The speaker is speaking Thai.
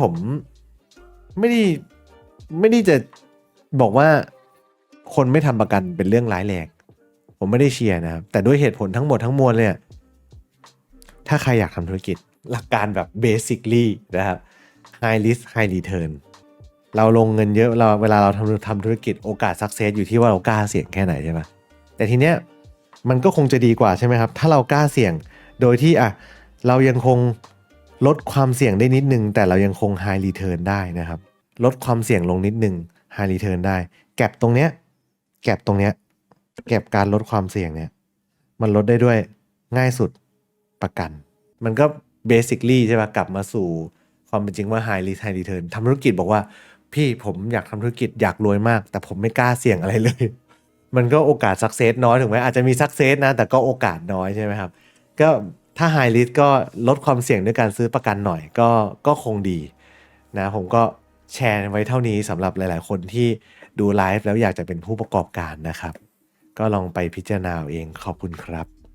ผมไม่ได้ไม่ได้จะบอกว่าคนไม่ทำประกันเป็นเรื่องร้ายแรงผมไม่ได้เชียร์นะครับ แต่ด้วยเหตุผลทั้งหมดทั้งมวลเนี่ยถ้าใครอยากทำธุรกิจหลักการแบบ basically นะครับ high risk high return เราลงเงินเยอะเราเวลาเราทำทำธุรกิจโอกาส success อยู่ที่ว่าเรากล้าเสี่ยงแค่ไหนใช่ไหมแต่ทีเนี้ยมันก็คงจะดีกว่าใช่ไหมครับ ถ้าเรากล้าเสี่ยงโดยที่อะเรายังคง ลดความเสี่ยงได้นิดนึง แต่เรายังคง high return ได้นะครับ ลดความเสี่ยงลงนิดนึง high return ได้ แก็บตรงเนี้ย แก็บตรงเนี้ย แก็บการลดความเสี่ยงเนี่ย มันลดได้ด้วยง่ายสุดประกัน มันก็ basically ใช่ปะกลับมาสู่ความเป็นจริงว่า high risk high return ทำธุรกิจบอกว่า พี่ผมอยากทำธุรกิจอยากรวยมาก แต่ผมไม่กล้าเสี่ยงอะไรเลย มันก็โอกาส success น้อยถึงไหมอาจจะมี success นะ แต่ก็โอกาสน้อยใช่ไหมครับ ก็ ถ้าไฮริสก็ลดความเสี่ยงด้วยการซื้อประกันหน่อยก็ก็คงดีนะผมก็แชร์ไว้เท่านี้สำหรับหลาย ๆ คนที่ดูไลฟ์แล้วอยากจะเป็นผู้ประกอบการนะครับ ก็ลองไปพิจารณาเองขอบคุณครับ